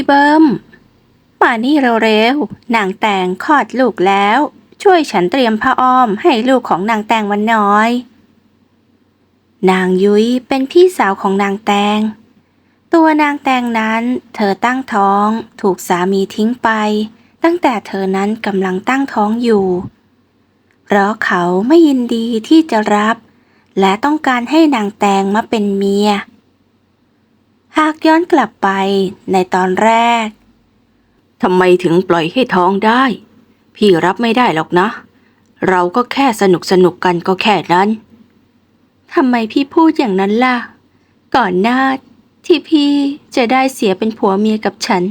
ี่เบิ้ม มานี่เร็วๆ นางแตงคลอดลูกแล้ว ช่วยฉันเตรียมผ้าอ้อมให้ลูกของนางแตงวันน้อย นางยุ้ยเป็นพี่สาวของนางแตง ตัวนางแตงนั้นเธอตั้งท้องถูกสามีทิ้งไป ตั้งแต่เธอนั้นกำลังตั้งท้องอยู่ เพราะเขาไม่ยินดีที่จะรับ และต้องการให้นางแตงมาเป็นเมีย หากย้อนกลับไปในตอนแรก ทำไมถึงปล่อยให้ท้องได้ พี่รับไม่ได้หรอกนะ เราก็แค่สนุกสนุกกันก็แค่นั้น ทำไมพี่พูดอย่างนั้นล่ะ ก่อนหน้าที่พี่จะได้เสียเป็นผัวเมียกับฉัน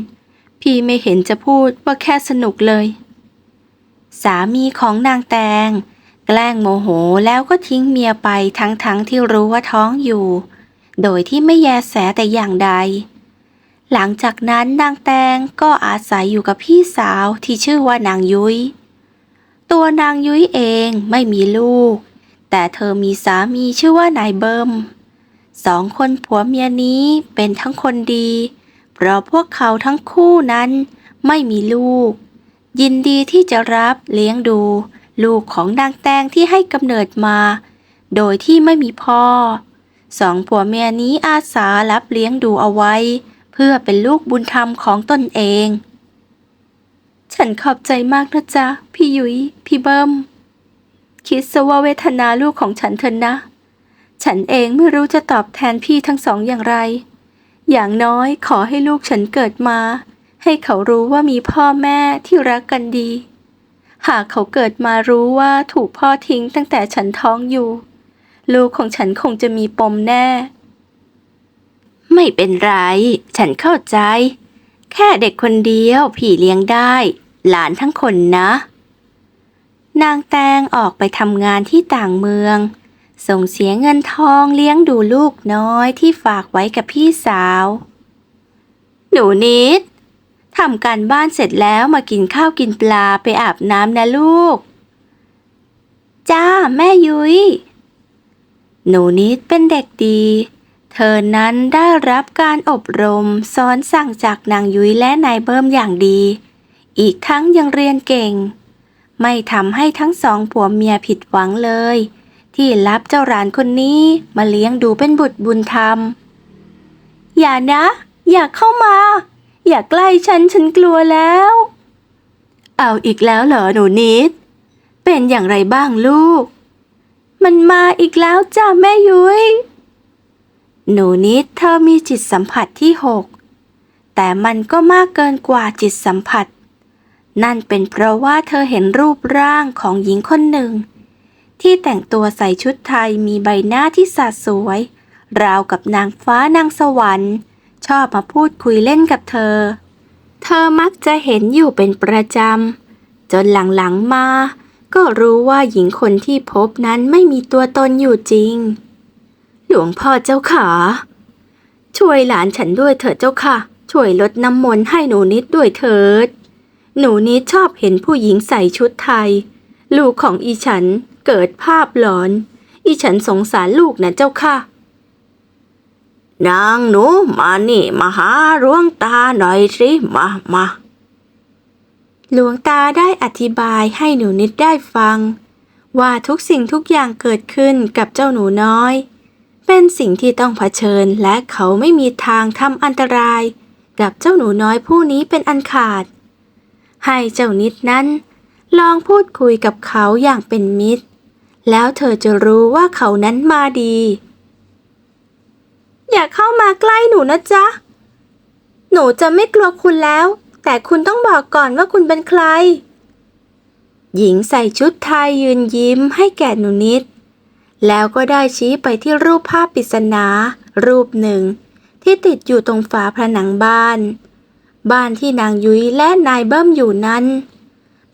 พี่ไม่เห็นจะพูดว่าแค่สนุกเลย สามีของนางแตง แกล้งโมโหแล้วก็ทิ้งเมียไปทั้งๆทที่รู้ว่าท้องอยู่ โดยที่ไม่แยแสแต่อย่างใด หลังจากนั้นนางแตงก็อาศัยอยู่กับพี่สาวที่ชื่อว่านางยุย้ย ตัวนางยุ้ยเองไม่มีลูก แต่เธอมีสามีชื่อว่านายเบิมสองคนผัวเมียนี้เป็นทั้งคนดี เพราะพวกเขาทั้งคู่นั้นไม่มีลูก ยินดีที่จะรับเลี้ยงดู ลูกของนางแตงที่ให้กำเนิดมา โดยที่ไม่มีพ่อ สองผัวเมียนี้อาสารับเลี้ยงดูเอาไว้ เพื่อเป็นลูกบุญธรรมของตนเอง ฉันขอบใจมากนะจ๊ะ พี่ยุย้ยพี่เบิ้ม คิดซะว่าเวทนาลูกของฉันเถอะนะ ฉันเองไม่รู้จะตอบแทนพี่ทั้งสองอย่างไร อย่างน้อยขอให้ลูกฉันเกิดมา ให้เขารู้ว่ามีพ่อแม่ที่รักกันดี หากเขาเกิดมารู้ว่าถูกพ่อทิ้งตั้งแต่ฉันท้องอยู่ ลูกของฉันคงจะมีปมแน่ ไม่เป็นไร ฉันเข้าใจ แค่เด็กคนเดียวพี่เลี้ยงได้ หลานทั้งคนนะ นางแตงออกไปทำงานที่ต่างเมือง ส่งเสียเงินทองเลี้ยงดูลูกน้อยที่ฝากไว้กับพี่สาว หนูนิดทำการบ้านเสร็จแล้วมากินข้าวกินปลาไปอาบน้ำนะลูก จ้า แม่ยุย้ย หนูนิดเป็นเด็กดี เธอนั้นได้รับการอบรมสอนสั่งจากนางยุ้ยและนายเบิ้มอย่างดี อีกทั้งยังเรียนเก่ง ไม่ทำให้ทั้งสองผัวเมียผิดหวังเลย ที่รับเจ้าหลานคนนี้มาเลี้ยงดูเป็นบุตรบุญธรรม อย่านะ อย่าเข้ามา อย่าใกล้ฉันฉันกลัวแล้ว เอาอีกแล้วเหรอหนูนิด เป็นอย่างไรบ้างลูก มันมาอีกแล้วจ้าแม่ยุย้ย หนูนิดเธอมีจิตสัมผัสที่หก แต่มันก็มากเกินกว่าจิตสัมผัส นั่นเป็นเพราะว่าเธอเห็นรูปร่างของหญิงคนหนึ่ง ที่แต่งตัวใส่ชุดไทยมีใบหน้าที่สาสวย ราวกับนางฟ้านางสวรรค์ ชอบมาพูดคุยเล่นกับเธอ เธอมักจะเห็นอยู่เป็นประจำ จนหลังๆมา ก็รู้ว่าหญิงคนที่พบนั้นไม่มีตัวตนอยู่จริง หลวงพ่อเจ้าขา ช่วยหลานฉันด้วยเถิดเจ้าค่ะ ช่วยลดน้ำมนต์ให้หนูนิดด้วยเถิด หนูนิดชอบเห็นผู้หญิงใส่ชุดไทย ลูกของอีฉันเกิดภาพหลอน อีฉันสงสารลูกนะเจ้าค่ะ นางหนูมานี่มาหาหลวงตาหน่อยสิมามา หลวงตาได้อธิบายให้หนูนิดได้ฟัง ว่าทุกสิ่งทุกอย่างเกิดขึ้นกับเจ้าหนูน้อย เป็นสิ่งที่ต้องเผชิญและเขาไม่มีทางทำอันตราย กับเจ้าหนูน้อยผู้นี้เป็นอันขาด ให้เจ้านิดนั้น ลองพูดคุยกับเขาอย่างเป็นมิตร แล้วเธอจะรู้ว่าเขานั้นมาดี อย่าเข้ามาใกล้หนูนะจ๊ะ หนูจะไม่กลัวคุณแล้ว แต่คุณต้องบอกก่อนว่าคุณเป็นใคร หญิงใส่ชุดไทยยืนยิ้มให้แก่หนูนิด แล้วก็ได้ชี้ไปที่รูปภาพปริศนารูปหนึ่ง ที่ติดอยู่ตรงฝาผนังบ้าน บ้านที่นางยุ้ยและนายเบิ้มอยู่นั้น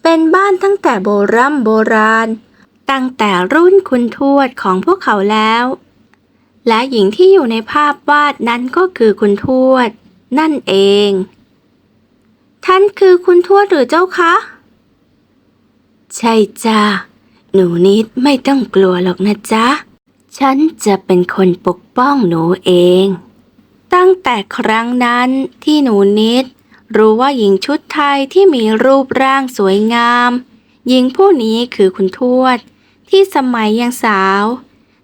เป็นบ้านตั้งแต่โบรโบราณ ตั้งแต่รุ่นคุณทวดของพวกเขาแล้ว และหญิงที่อยู่ในภาพวาดนั้นก็คือคุณทวด นั่นเอง ท่านคือคุณทวดหรือเจ้าคะ ใช่จ้าหนูนิดไม่ต้องกลัวหรอกนะจ๊ะ ฉันจะเป็นคนปกป้องหนูเอง ตั้งแต่ครั้งนั้นที่หนูนิด รู้ว่าหญิงชุดไทยที่มีรูปร่างสวยงาม หญิงผู้นี้คือคุณทวด ที่สมัยยังสาว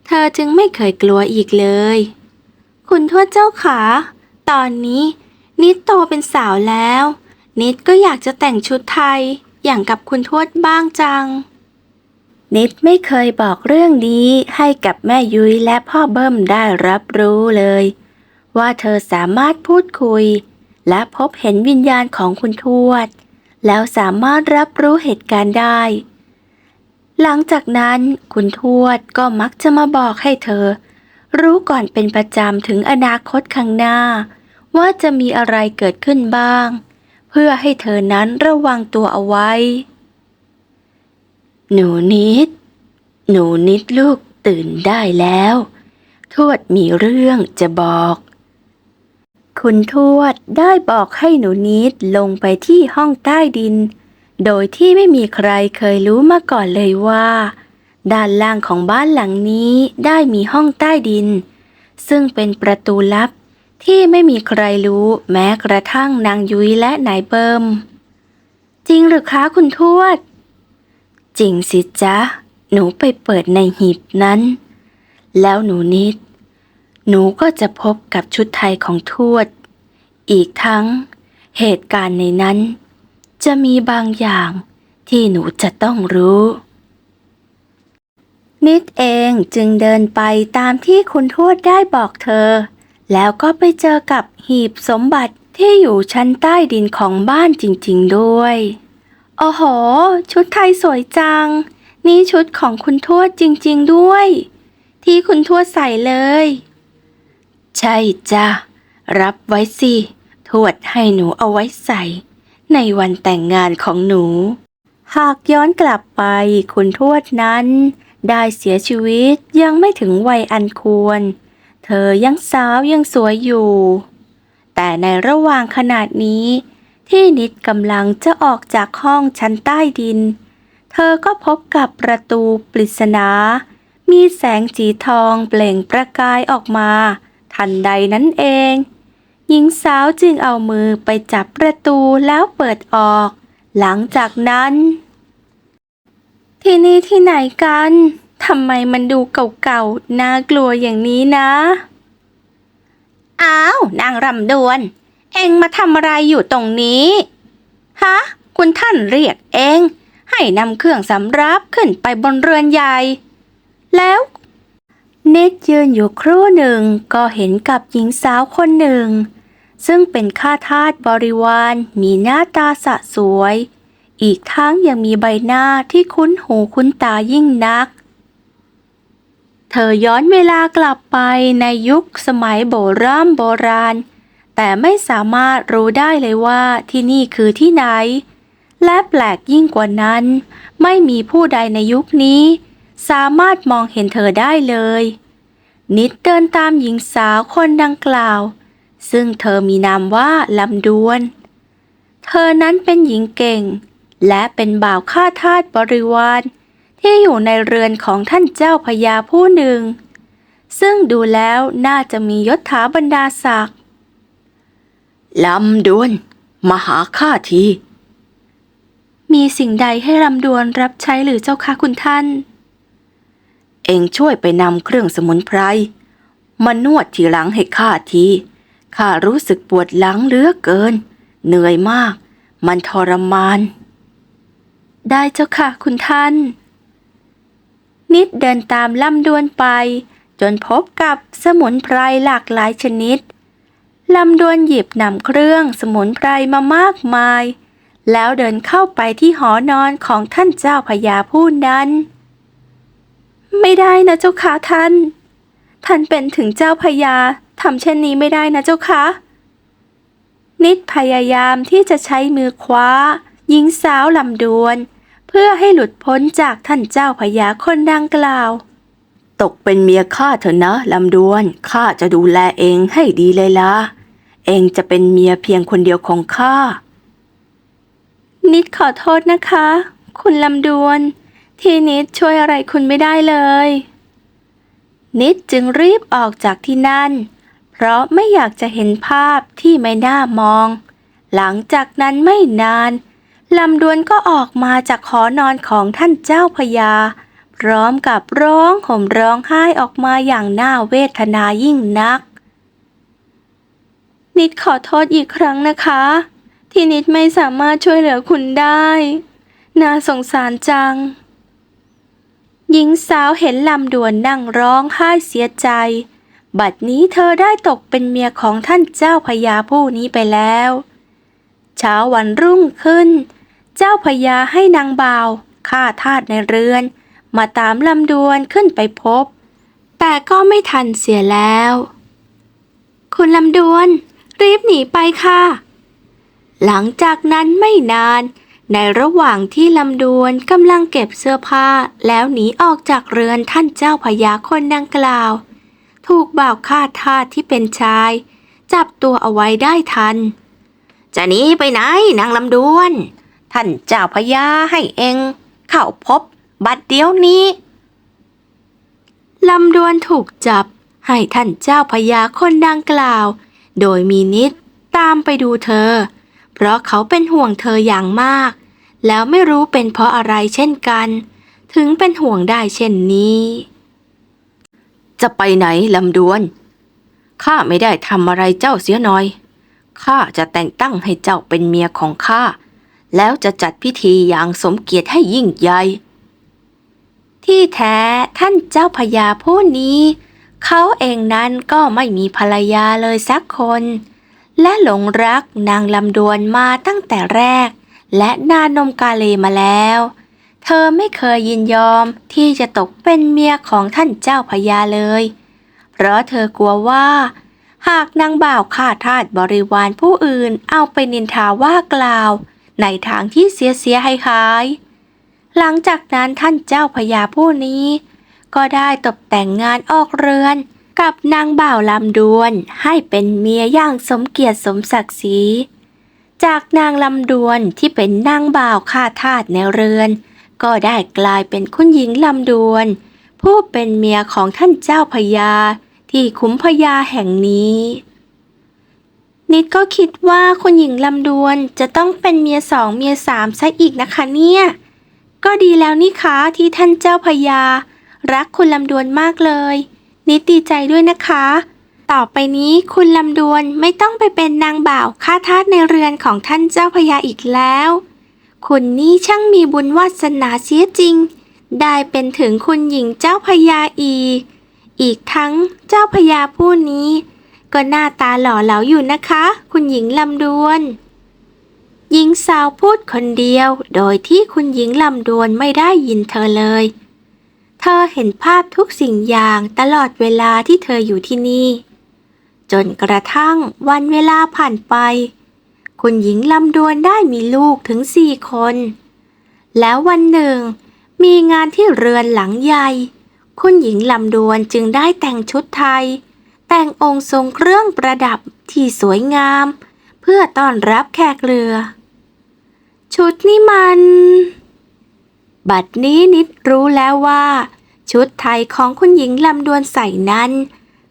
เธอจึงไม่เคยกลัวอีกเลย คุณทวดเจ้าขา ตอนนี้นิดโตเป็นสาวแล้ว นิดก็อยากจะแต่งชุดไทยอย่างกับคุณทวดบ้างจัง นิดไม่เคยบอกเรื่องนี้ให้กับแม่ยุ้ยและพ่อเบิ้มได้รับรู้เลย ว่าเธอสามารถพูดคุย และพบเห็นวิญญาณของคุณทวด แล้วสามารถรับรู้เหตุการณ์ได้ หลังจากนั้นคุณทวดก็มักจะมาบอกให้เธอ รู้ก่อนเป็นประจำถึงอนาคตข้างหน้า ว่าจะมีอะไรเกิดขึ้นบ้าง เพื่อให้เธอนั้นระวังตัวเอาไว้ หนูนิด หนูนิดลูกตื่นได้แล้ว ทวดมีเรื่องจะบอก คุณทวดได้บอกให้หนูนิดลงไปที่ห้องใต้ดิน โดยที่ไม่มีใครเคยรู้มาก่อนเลยว่า ด้านล่างของบ้านหลังนี้ได้มีห้องใต้ดิน ซึ่งเป็นประตูลับ ที่ไม่มีใครรู้แม้กระทั่งนางยุ้ยและนายเบิมจริงหรือคะคุณทวด จริงสิจ๊ะ หนูไปเปิดในหีบนั้น แล้วหนูนิด หนูก็จะพบกับชุดไทยของทวด อีกทั้งเหตุการณ์ในนั้น จะมีบางอย่างที่หนูจะต้องรู้ นิดเองจึงเดินไปตามที่คุณทวดได้บอกเธอ แล้วก็ไปเจอกับหีบสมบัติที่อยู่ชั้นใต้ดินของบ้านจริงๆด้วย โอ้โห ชุดไทยสวยจัง นี่ชุดของคุณทวดจริงๆด้วย ที่คุณทวดใส่เลย ใช่จ้ะ รับไว้สิ ทวดให้หนูเอาไว้ใส่ ในวันแต่งงานของหนู หากย้อนกลับไปคุณทวดนั้น ได้เสียชีวิตยังไม่ถึงวัยอันควร เธอยังสาวยังสวยอยู่ แต่ในระหว่างขนาดนี้ ที่นิดกำลังจะออกจากห้องชั้นใต้ดิน เธอก็พบกับประตูปริศนา มีแสงสีทองเปล่งประกายออกมา ทันใดนั้นเอง หญิงสาวจึงเอามือไปจับประตูแล้วเปิดออก หลังจากนั้น ที่นี่ที่ไหนกันำไมมันดูเก่าๆ น่ากลัวอย่างนี้นะ อ้าว นางรำดวน เองมาทำอะไรอยู่ตรงนี้ ฮะ คุณท่านเรียกเอง ให้นำเครื่องสำรับขึ้นไปบนเรือนใหญ่ แล้ว เนตยืนอยู่ครู่หนึ่งก็เห็นกับหญิงสาวคนหนึ่ง ซึ่งเป็นข้าทาสบริวาร มีหน้าตาสะสวยอีกทั้งยังมีใบหน้าที่คุ้นหูคุ้นตายิ่งนัก เธอย้อนเวลากลับไปในยุคสมัยโบราณโบราณ แต่ไม่สามารถรู้ได้เลยว่าที่นี่คือที่ไหน และแปลกยิ่งกว่านั้น ไม่มีผู้ใดในยุคนี้ สามารถมองเห็นเธอได้เลย นิดเดินตามหญิงสาวคนดังกล่าว ซึ่งเธอมีนามว่าลำดวน เธอนั้นเป็นหญิงเก่ง และเป็นบ่าวข้าทาสบริวาร ที่อยู่ในเรือนของท่านเจ้าพญาผู้หนึ่ง ซึ่งดูแล้วน่าจะมียศถาบรรดาศักดิ์ลำดวน มาหาข้าที มีสิ่งใดให้ลำดวนรับใช้หรือเจ้าค่ะคุณท่าน เองช่วยไปนำเครื่องสมุนไพรมานวดที่หลังให้ข้าทีข้ารู้สึกปวดหลังเหลือเกิน เหนื่อยมาก มันทรมาน ได้เจ้าค่ะคุณท่าน นิดเดินตามลำดวนไป จนพบกับสมุนไพรหลากหลายชนิด ลำดวนหยิบนำเครื่องสมุนไพรมามากมาย แล้วเดินเข้าไปที่หอนอนของท่านเจ้าพญาผู้นั้น ไม่ได้นะเจ้าค่ะท่าน ท่านเป็นถึงเจ้าพญาทำเช่นนี้ไม่ได้นะเจ้าค่ะนิดพยายามที่จะใช้มือคว้าหญิงสาวลำดวน เพื่อให้หลุดพ้นจากท่านเจ้าพญาคนดังกล่าว ตกเป็นเมียข้าเถอะนะลำดวนข้าจะดูแลเองให้ดีเลยละเองจะเป็นเมียเพียงคนเดียวของข้า นิดขอโทษนะคะ คุณลำดวน ที่นิดช่วยอะไรคุณไม่ได้เลย นิดจึงรีบออกจากที่นั่น เพราะไม่อยากจะเห็นภาพที่ไม่น่ามอง หลังจากนั้นไม่นาน ลำดวนก็ออกมาจากหอนอนของท่านเจ้าพญาพร้อมกับร้องห่มร้องไห้ออกมาอย่างน่าเวทนายิ่งนัก นิดขอโทษอีกครั้งนะคะ ที่นิดไม่สามารถช่วยเหลือคุณได้ น่าสงสารจัง หญิงสาวเห็นลำดวนนั่งร้องไห้เสียใจ บัดนี้เธอได้ตกเป็นเมียของท่านเจ้าพญาผู้นี้ไปแล้ว เช้าวันรุ่งขึ้น เจ้าพญาให้นางบ่าวฆ่าทาสในเรือน มาตามลำดวนขึ้นไปพบ แต่ก็ไม่ทันเสียแล้ว คุณลำดวน รีบหนีไปค่ะ หลังจากนั้นไม่นาน ในระหว่างที่ลำดวนกำลังเก็บเสื้อผ้าแล้วหนีออกจากเรือนท่านเจ้าพญาคนดังกล่าว ถูกบ่าวฆ่าทาสที่เป็นชาย จับตัวเอาไว้ได้ทัน จะหนีไปไหนนางลำดวน ท่านเจ้าพญาให้เอง เข้าพบบัดเดี๋ยวนี้ลำดวนถูกจับให้ท่านเจ้าพญาคนดังกล่าว โดยมีนิดตามไปดูเธอ เพราะเขาเป็นห่วงเธออย่างมาก แล้วไม่รู้เป็นเพราะอะไรเช่นกัน ถึงเป็นห่วงได้เช่นนี้ จะไปไหนลำดวนข้าไม่ได้ทำอะไรเจ้าเสียหน่อยข้าจะแต่งตั้งให้เจ้าเป็นเมียของข้า แล้วจะจัดพิธีอย่างสมเกียรติให้ยิ่งใหญ่ ที่แท้ท่านเจ้าพญาผู้นี้ เขาเองนั้นก็ไม่มีภรรยาเลยสักคน และหลงรักนางลำดวนมาตั้งแต่แรก และนานมกาเลมาแล้ว เธอไม่เคยยินยอมที่จะตกเป็นเมียของท่านเจ้าพญาเลย เพราะเธอกลัวว่าหากนางบ่าวฆ่าทาสบริวารผู้อื่นเอาไปนินทาว่ากล่าว ในทางที่เสียเสียหายหาย หลังจากนั้นท่านเจ้าพญาผู้นี้ ก็ได้ตกแต่งงานออกเรือน กับนางบ่าวลำดวน ให้เป็นเมียอย่างสมเกียรติสมศักดิ์ศรี จากนางลำดวนที่เป็นนางบ่าวฆ่าทาสในเรือน ก็ได้กลายเป็นคุณหญิงลำดวน ผู้เป็นเมียของท่านเจ้าพญาที่คุ้มพญาแห่งนี้ นิดก็คิดว่าคุณหญิงลำดวนจะต้องเป็นเมียสองเมียสามซะอีกนะคะเนี่ย ก็ดีแล้วนี่คะที่ท่านเจ้าพญารักคุณลำดวนมากเลย นิดดีใจด้วยนะคะ ต่อไปนี้คุณลำดวนไม่ต้องไปเป็นนางบ่าวข้าทาสในเรือนของท่านเจ้าพญาอีกแล้ว คุณนี่ช่างมีบุญวาสนาเสียจริง ได้เป็นถึงคุณหญิงเจ้าพญาอีก อีกทั้งเจ้าพญาผู้นี้ ก็หน้าตาหล่อเหลาอยู่นะคะ คุณหญิงลำดวน หญิงสาวพูดคนเดียว โดยที่คุณหญิงลำดวนไม่ได้ยินเธอเลย เธอเห็นภาพทุกสิ่งอย่างตลอดเวลาที่เธออยู่ที่นี่ จนกระทั่งวันเวลาผ่านไป คุณหญิงลำดวนได้มีลูกถึงสี่คน แล้ววันหนึ่ง มีงานที่เรือนหลังใหญ่ คุณหญิงลำดวนจึงได้แต่งชุดไทย แต่งองค์ทรงเครื่องประดับที่สวยงาม เพื่อต้อนรับแขกเรือ ชุดนี้มัน บัดนี้นิดรู้แล้วว่า ชุดไทยของคุณหญิงลำดวนใส่นั้น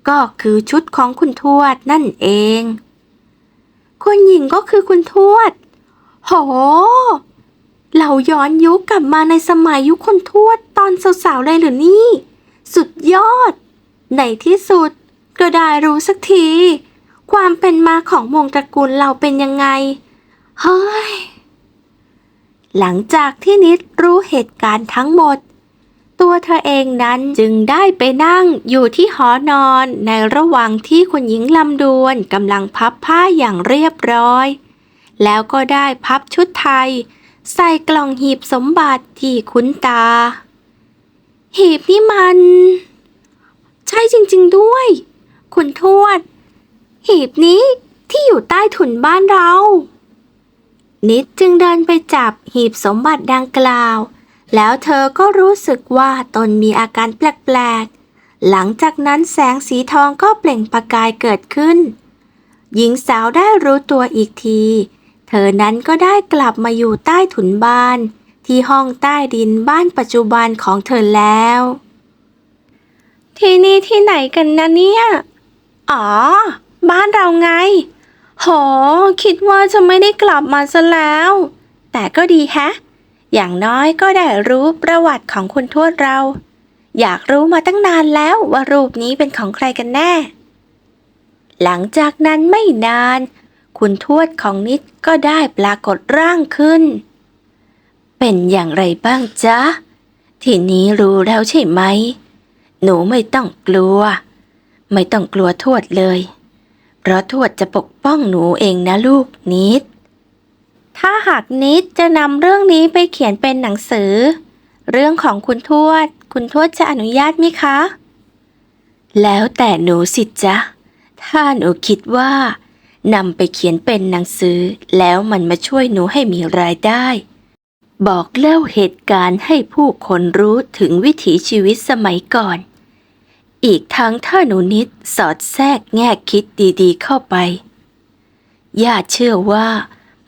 ก็คือชุดของคุณทวดนั่นเอง คุณหญิงก็คือคุณทวด โห เราย้อนยุคกลับมาในสมัยยุคคุณทวดตอนสาวๆเลยหรือนี่ สุดยอด ในที่สุด ก็ได้รู้สักที ความเป็นมาของวงตระกูลเราเป็นยังไง เฮ้ย หลังจากที่นิดรู้เหตุการณ์ทั้งหมด ตัวเธอเองนั้นจึงได้ไปนั่งอยู่ที่หอนอนในระหว่างที่คุณหญิงลำดวนกำลังพับผ้าอย่างเรียบร้อย แล้วก็ได้พับชุดไทย ใส่กล่องหีบสมบัติที่คุ้นตา หีบนี่มัน ใช่จริง ๆด้วย คุณทวด หีบนี้ที่อยู่ใต้ถุนบ้านเรา นิดจึงเดินไปจับหีบสมบัติดังกล่าว แล้วเธอก็รู้สึกว่าตนมีอาการแปลกๆ หลังจากนั้นแสงสีทองก็เปล่งประกายเกิดขึ้น หญิงสาวได้รู้ตัวอีกที เธอนั้นก็ได้กลับมาอยู่ใต้ถุนบ้าน ที่ห้องใต้ดินบ้านปัจจุบันของเธอแล้วที่นี่ที่ไหนกันนะเนี่ย อ๋อ บ้านเราไง โห คิดว่าจะไม่ได้กลับมาซะแล้ว แต่ก็ดีแฮะ อย่างน้อยก็ได้รู้ประวัติของคุณทวดเรา อยากรู้มาตั้งนานแล้วว่ารูปนี้เป็นของใครกันแน่ หลังจากนั้นไม่นาน คุณทวดของนิดก็ได้ปรากฏร่างขึ้น เป็นอย่างไรบ้างจ๊ะ ทีนี้รู้แล้วใช่ไหม หนูไม่ต้องกลัว ไม่ต้องกลัวทวดเลย เพราะทวดจะปกป้องหนูเองนะลูกนิด ถ้าหากนิดจะนำเรื่องนี้ไปเขียนเป็นหนังสือ เรื่องของคุณทวด คุณทวดจะอนุญาตไหมคะ แล้วแต่หนูสิจ๊ะ ถ้าหนูคิดว่านำไปเขียนเป็นหนังสือ แล้วมันมาช่วยหนูให้มีรายได้ บอกเล่าเหตุการณ์ให้ผู้คนรู้ถึงวิถีชีวิตสมัยก่อน อีกทั้งถ้าหนูนิดสอดแทรกแง่คิดดีๆเข้าไป ย่าเชื่อว่า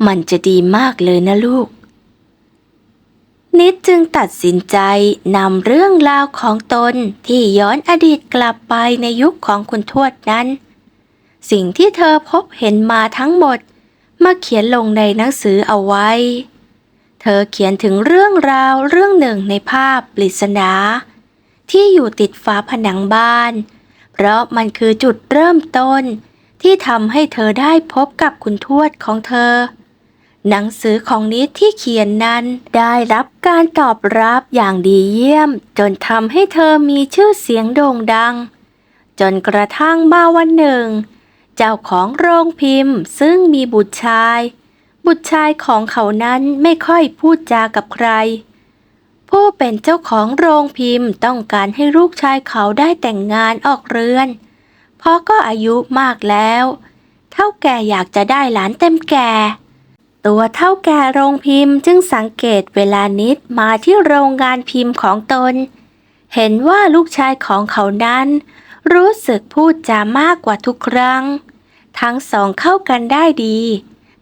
มันจะดีมากเลยนะลูก นิดจึงตัดสินใจนำเรื่องราวของตนที่ย้อนอดีตกลับไปในยุคของคุณทวดนั้น สิ่งที่เธอพบเห็นมาทั้งหมด มาเขียนลงในหนังสือเอาไว้ เธอเขียนถึงเรื่องราวเรื่องหนึ่งในภาพปริศนา ที่อยู่ติดฝาผนังบ้าน เพราะมันคือจุดเริ่มต้น ที่ทำให้เธอได้พบกับคุณทวดของเธอ หนังสือของนิดที่เขียนนั้นได้รับการตอบรับอย่างดีเยี่ยม จนทำให้เธอมีชื่อเสียงโด่งดัง จนกระทั่งมาวันหนึ่ง เจ้าของโรงพิมพ์ซึ่งมีบุตรชาย บุตรชายของเขานั้นไม่ค่อยพูดจากับใคร ผู้เป็นเจ้าของโรงพิมพ์ต้องการให้ลูกชายเขาได้แต่งงานออกเรือน เพราะก็อายุมากแล้ว เท่าแก่อยากจะได้หลานเต็มแก่ ตัวเท่าแก่โรงพิมพ์จึงสังเกตเวลานิดมาที่โรงงานพิมพ์ของตน เห็นว่าลูกชายของเขานั้น รู้สึกพูดจามากกว่าทุกครั้ง ทั้งสองเข้ากันได้ดี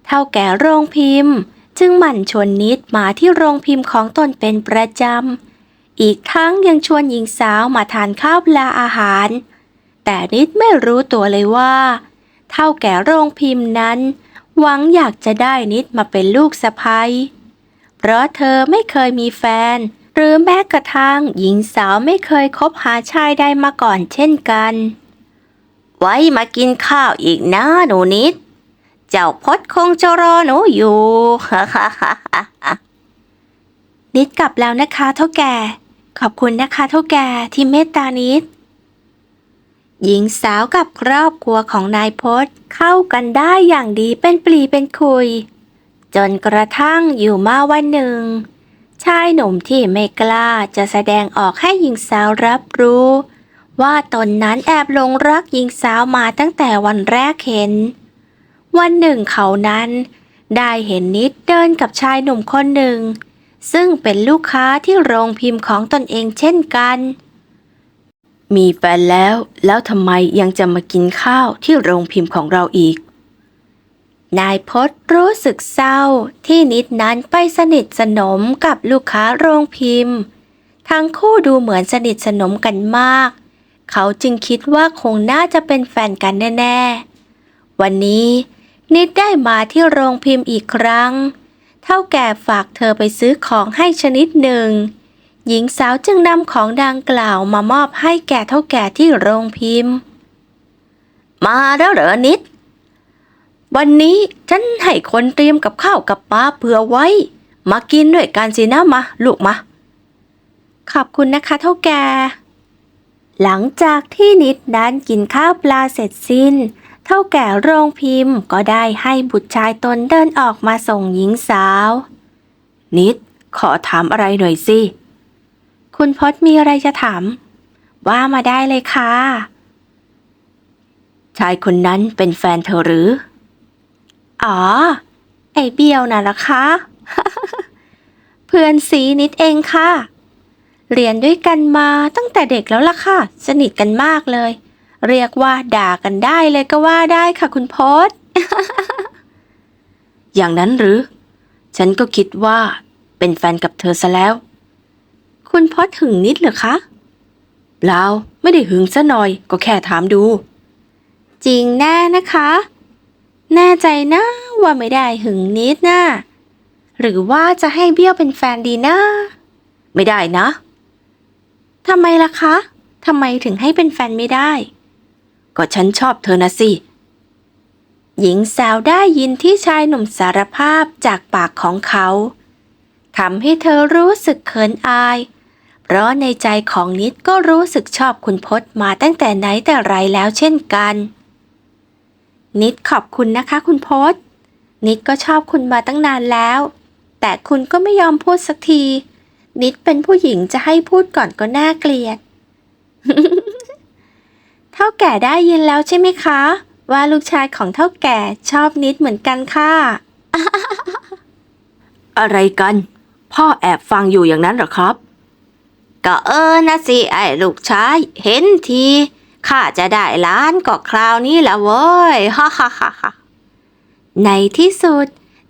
เท่าแก่โรงพิมพ์ จึงหมั่นชวนนิดมาที่โรงพิมพ์ของตนเป็นประจำ อีกทั้งยังชวนหญิงสาวมาทานข้าวลาอาหาร แต่นิดไม่รู้ตัวเลยว่า เท่าแก่โรงพิมพ์นั้น หวังอยากจะได้นิดมาเป็นลูกสะใภ้เพราะเธอไม่เคยมีแฟน หรือแม้กระทั่งหญิงสาวไม่เคยคบหาชายใดมาก่อนเช่นกัน ไว้มากินข้าวอีกนะหนูนิด เจ้าพดคงจะรอหนูอยู่นิดกลับแล้วนะคะเท่าแก่ ขอบคุณนะคะเท่าแก่ที่เมตตานิด หญิงสาวกับครอบครัวของนายพศเข้ากันได้อย่างดีเป็นปลีเป็นคุย จนกระทั่งอยู่มาวันหนึ่ง ชายหนุ่มที่ไม่กล้าจะแสดงออกให้หญิงสาวรับรู้ ว่าตนนั้นแอบหลงรักหญิงสาวมาตั้งแต่วันแรกเห็น วันหนึ่งเขานั้น ได้เห็นนิดเดินกับชายหนุ่มคนหนึ่ง ซึ่งเป็นลูกค้าที่โรงพิมพ์ของตนเองเช่นกัน มีแฟนแล้ว แล้วทำไมยังจะมากินข้าวที่โรงพิมพ์ของเราอีก นายพศรู้สึกเศร้าที่นิดนั้นไปสนิทสนมกับลูกค้าโรงพิมพ์ ทั้งคู่ดูเหมือนสนิทสนมกันมาก เขาจึงคิดว่าคงน่าจะเป็นแฟนกันแน่ ๆ วันนี้ นิดได้มาที่โรงพิมพ์อีกครั้ง เท่าแก่ฝากเธอไปซื้อของให้ชนิดหนึ่ง หญิงสาวจึงนำของดังกล่าวมามอบให้แก่เท่าแก่ที่โรงพิมพ์ มาแล้วเหรอนิด วันนี้ฉันให้คนเตรียมกับข้าวกับปลาเผื่อไว้ มากินด้วยกันสินะมา ลูกมา ขอบคุณนะคะเท่าแก่หลังจากที่นิดนั้นกินข้าวปลาเสร็จสิ้น ท่าแก่โรงพิมพ์ก็ได้ให้บุตรชายตนเดินออกมาส่งหญิงสาว นิด ขอถามอะไรหน่อยสิ คุณพศมีอะไรจะถาม ว่ามาได้เลยค่ะ ชายคนนั้นเป็นแฟนเธอหรือ อ๋อ ไอเบียวน่ะละคะ เพื่อนสีนิดเองค่ะ เรียนด้วยกันมาตั้งแต่เด็กแล้วล่ะค่ะ สนิทกันมากเลย เรียกว่าด่ากันได้เลยก็ว่าได้ค่ะคุณพศอย่างนั้นหรือ ฉันก็คิดว่าเป็นแฟนกับเธอซะแล้ว คุณพศหึงนิดเหรอคะเปล่าไม่ได้หึงซะหน่อยก็แค่ถามดู จริงแน่นะคะ แน่ใจนะว่าไม่ได้หึงนิดนะหรือว่าจะให้เบี้ยวเป็นแฟนดีนะไม่ได้นะทำไมล่ะคะทำไมถึงให้เป็นแฟนไม่ได้ ก็ฉันชอบเธอนะสิ หญิงสาวได้ยินที่ชายหนุ่มสารภาพจากปากของเขาทำให้เธอรู้สึกเขินอาย เพราะในใจของนิดก็รู้สึกชอบคุณพจน์มาตั้งแต่ไหนแต่ไรแล้วเช่นกัน นิดขอบคุณนะคะคุณพจน์นิดก็ชอบคุณมาตั้งนานแล้ว แต่คุณก็ไม่ยอมพูดสักที นิดเป็นผู้หญิงจะให้พูดก่อนก็น่าเกลียด เท่าแก่ได้ยินแล้วใช่ไหมคะ ว่าลูกชายของเท่าแก่ชอบนิดเหมือนกันค่ะ อะไรกัน พ่อแอบฟังอยู่อย่างนั้นเหรอครับ ก็เออนะสิไอ้ลูกชาย เห็นทีข้าจะได้ล้านก็คราวนี้ละเว้ยฮ่าฮ่าฮ่าฮ่าในที่สุด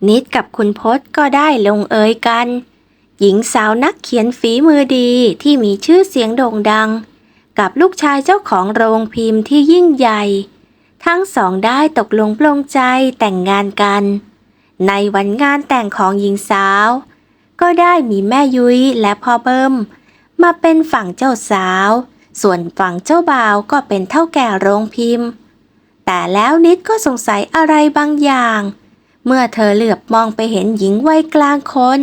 นิดกับคุณพศก็ได้ลงเอยกัน หญิงสาวนักเขียนฝีมือดีที่มีชื่อเสียงโด่งดัง กับลูกชายเจ้าของโรงพิมพ์ที่ยิ่งใหญ่ ทั้งสองได้ตกลงปลงใจแต่งงานกัน ในวันงานแต่งของหญิงสาว ก็ได้มีแม่ยุ้ยและพ่อเบิ้ม มาเป็นฝั่งเจ้าสาว ส่วนฝั่งเจ้าบ่าวก็เป็นเท่าแก่โรงพิมพ์ แต่แล้วนิดก็สงสัยอะไรบางอย่าง เมื่อเธอเหลือบมองไปเห็นหญิงวัยกลางคน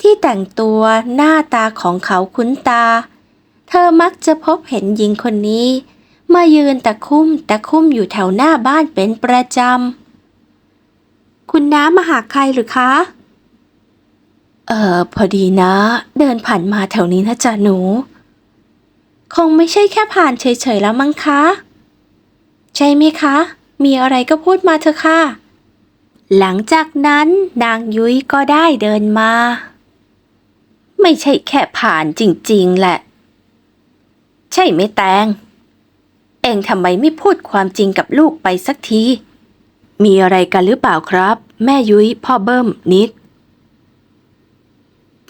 ที่แต่งตัวหน้าตาของเขาคุ้นตา เธอมักจะพบเห็นหญิงคนนี้ มายืนตะคุ่มตะคุ่มอยู่แถวหน้าบ้านเป็นประจำ คุณน้ามาหาใครหรือคะ เออพอดีนะ เดินผ่านมาแถวนี้นะจ๊ะหนู คงไม่ใช่แค่ผ่านเฉยๆแล้วมั้งคะ ใช่ไหมคะ มีอะไรก็พูดมาเถอะค่ะ หลังจากนั้นนางยุ้ยก็ได้เดินมา ไม่ใช่แค่ผ่านจริงๆแหละ ใช่ไหมแตง เองทำไมไม่พูดความจริงกับลูกไปสักที มีอะไรกันหรือเปล่าครับ แม่ยุ้ยพ่อเบิ้มนิด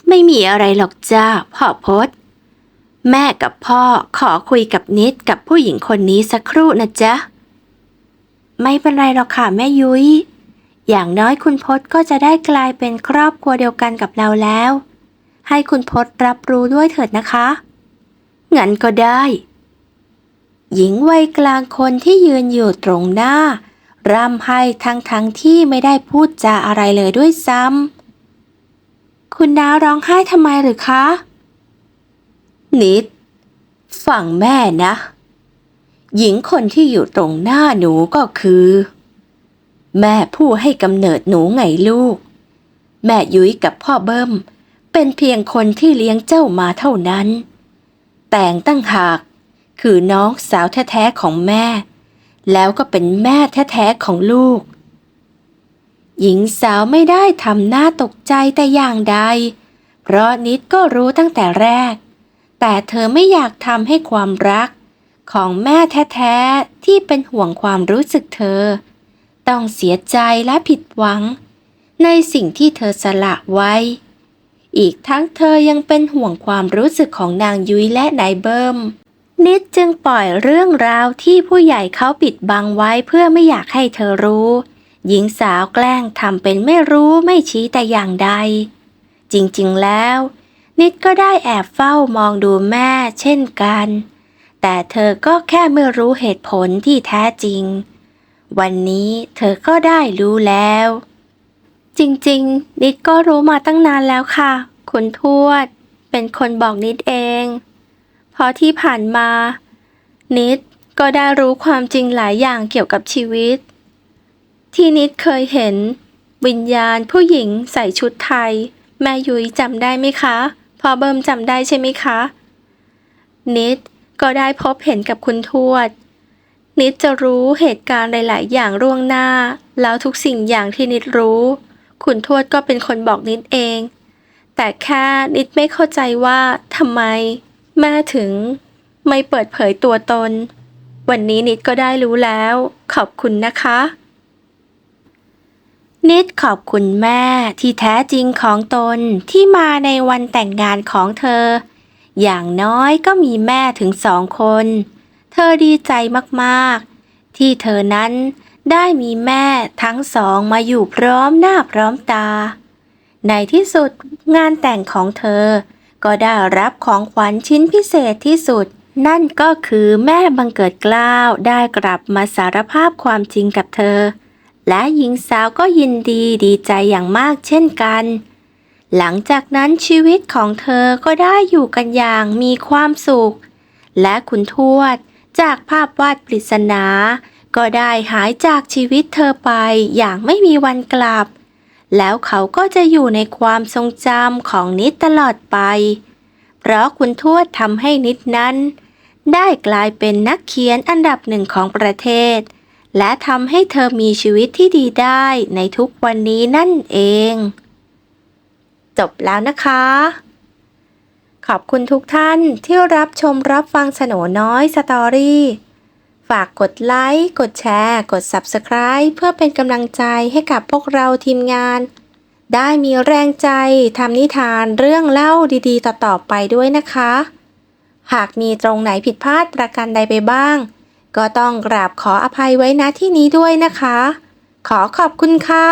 ไม่มีอะไรหรอกจ้าพ่อพศแม่กับพ่อขอคุยกับนิดกับผู้หญิงคนนี้สักครู่นะจ๊ะ ไม่เป็นไรหรอกค่ะแม่ยุย้ย อย่างน้อยคุณพศก็จะได้กลายเป็นครอบครัวเดียวกันกับเราแล้ว ให้คุณพศรับรู้ด้วยเถิดนะคะ งั้นก็ได้ หญิงวัยกลางคนที่ยืนอยู่ตรงหน้า ร่ำไห้ทั้งทั้งที่ไม่ได้พูดจาอะไรเลยด้วยซ้ำ คุณน้าร้องไห้ทำไมหรือคะ นิดฟังแม่นะ หญิงคนที่อยู่ตรงหน้าหนูก็คือ แม่ผู้ให้กำเนิดหนูไงลูก แม่ยุ้ยกับพ่อเบิ้มเป็นเพียงคนที่เลี้ยงเจ้ามาเท่านั้น ต่งตั้งหาก คือน้องสาวแท้ๆของแม่ แล้วก็เป็นแม่แท้ๆของลูก หญิงสาวไม่ได้ทำหน้าตกใจแต่อย่างใด เพราะนิดก็รู้ตั้งแต่แรก แต่เธอไม่อยากทำให้ความรัก ของแม่แท้ๆที่เป็นห่วงความรู้สึกเธอ ต้องเสียใจและผิดหวัง ในสิ่งที่เธอสละไว้ อีกทั้งเธอยังเป็นห่วงความรู้สึกของนางยุ้ยและนายเบิ้ม นิดจึงปล่อยเรื่องราวที่ผู้ใหญ่เขาปิดบังไว้เพื่อไม่อยากให้เธอรู้ หญิงสาวแกล้งทำเป็นไม่รู้ไม่ชี้แต่อย่างใด จริงๆแล้ว นิดก็ได้แอบเฝ้ามองดูแม่เช่นกัน แต่เธอก็แค่ไม่รู้เหตุผลที่แท้จริง วันนี้เธอก็ได้รู้แล้ว จริงๆ นิดก็รู้มาตั้งนานแล้วค่ะ คุณทวด เป็นคนบอกนิดเอง เพราะที่ผ่านมา นิดก็ได้รู้ความจริงหลายอย่างเกี่ยวกับชีวิต ที่นิดเคยเห็น วิญญาณผู้หญิงใส่ชุดไทย แม่ยุ้ยจำได้ไหมคะพอเบิ่มจำได้ใช่ไหมคะ นิดก็ได้พบเห็นกับคุณทวด นิดจะรู้เหตุการณ์หลาย ๆ อย่างล่วงหน้า แล้วทุกสิ่งอย่างที่นิดรู้ คุณทวดก็เป็นคนบอกนิดเอง แต่แค่นิดไม่เข้าใจว่าทำไม แม่ถึง ไม่เปิดเผยตัวตน วันนี้นิดก็ได้รู้แล้ว ขอบคุณนะคะ นิดขอบคุณแม่ที่แท้จริงของตนที่มาในวันแต่งงานของเธอ อย่างน้อยก็มีแม่ถึงสองคน เธอดีใจมากๆ ที่เธอนั้น ได้มีแม่ทั้งสองมาอยู่พร้อมหน้าพร้อมตา ในที่สุดงานแต่งของเธอ ก็ได้รับของขวัญชิ้นพิเศษที่สุด นั่นก็คือแม่บังเกิดกล้าวได้กลับมาสารภาพความจริงกับเธอ และหญิงสาวก็ยินดีดีใจอย่างมากเช่นกัน หลังจากนั้นชีวิตของเธอก็ได้อยู่กันอย่างมีความสุข และคุณทวดจากภาพวาดปริศนา ก็ได้หายจากชีวิตเธอไปอย่างไม่มีวันกลับ แล้วเขาก็จะอยู่ในความทรงจำของนิดตลอดไป เพราะคุณทวดทำให้นิดนั้น ได้กลายเป็นนักเขียนอันดับหนึ่งของประเทศ และทำให้เธอมีชีวิตที่ดีได้ในทุกวันนี้นั่นเอง จบแล้วนะคะขอบคุณทุกท่านที่รับชมรับฟังสโนน้อยสตอรี่ ฝากกดไลค์ กดแชร์ กด Subscribe เพื่อเป็นกำลังใจให้กับพวกเราทีมงาน ได้มีแรงใจทำนิทานเรื่องเล่าดีๆ ต่อๆไปด้วยนะคะ หากมีตรงไหนผิดพลาดประการใดไปบ้าง ก็ต้องกราบขออภัยไว้ณที่นี้ด้วยนะคะ ขอขอบคุณค่ะ